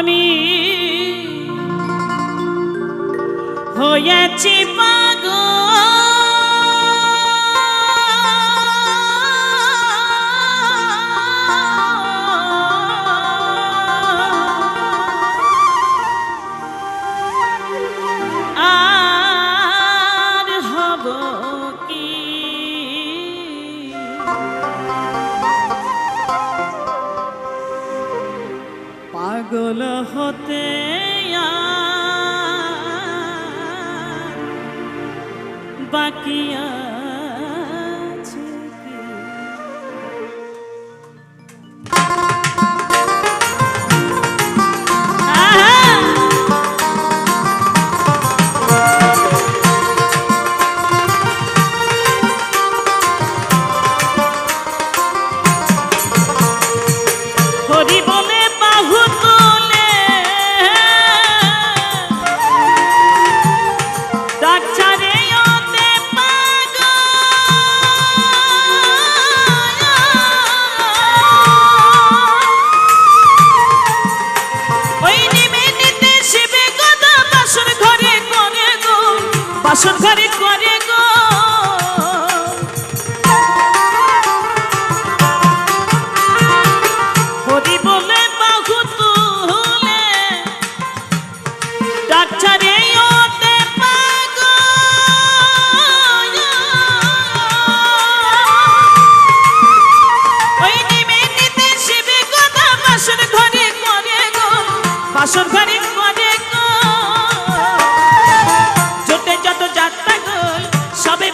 আমি হয়েছি পাগল। বাকিয়া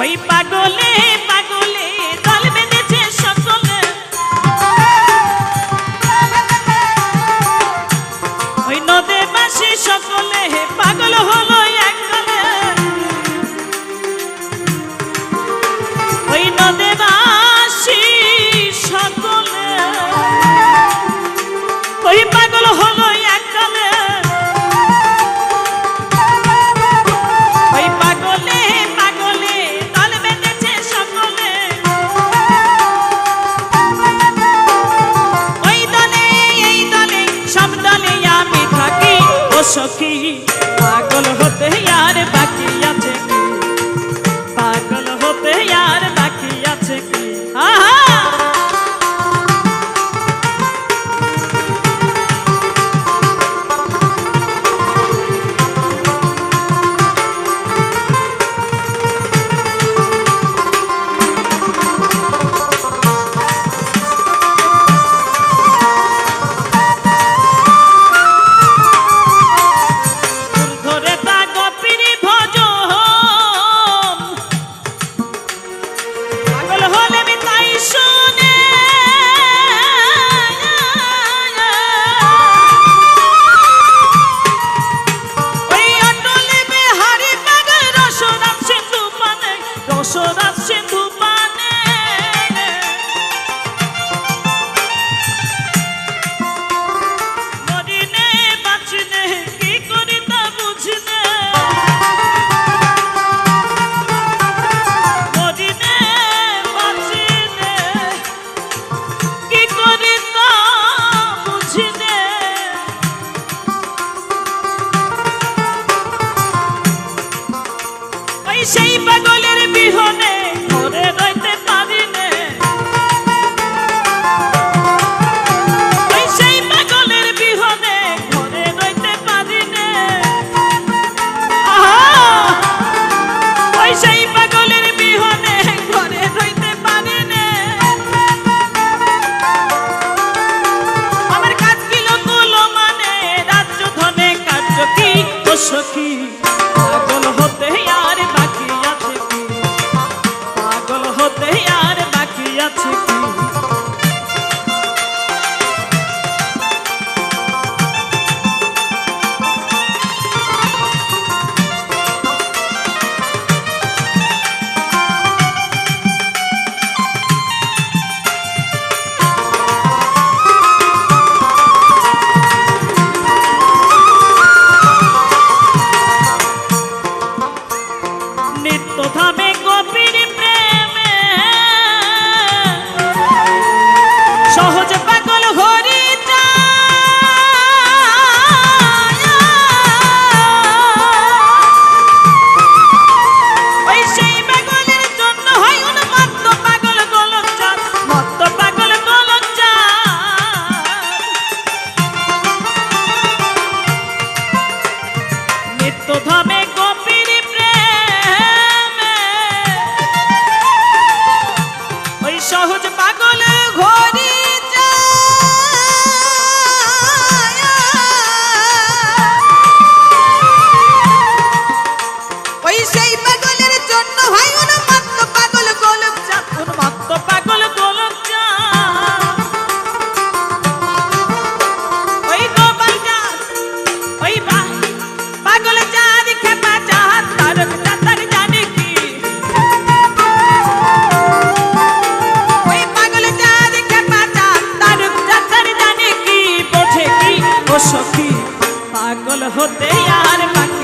ওই পাগলে সখী পাগল হতে আ show. সেই পাগল আর বাকি আছে কি? होते यार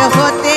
olha, eu vou ter.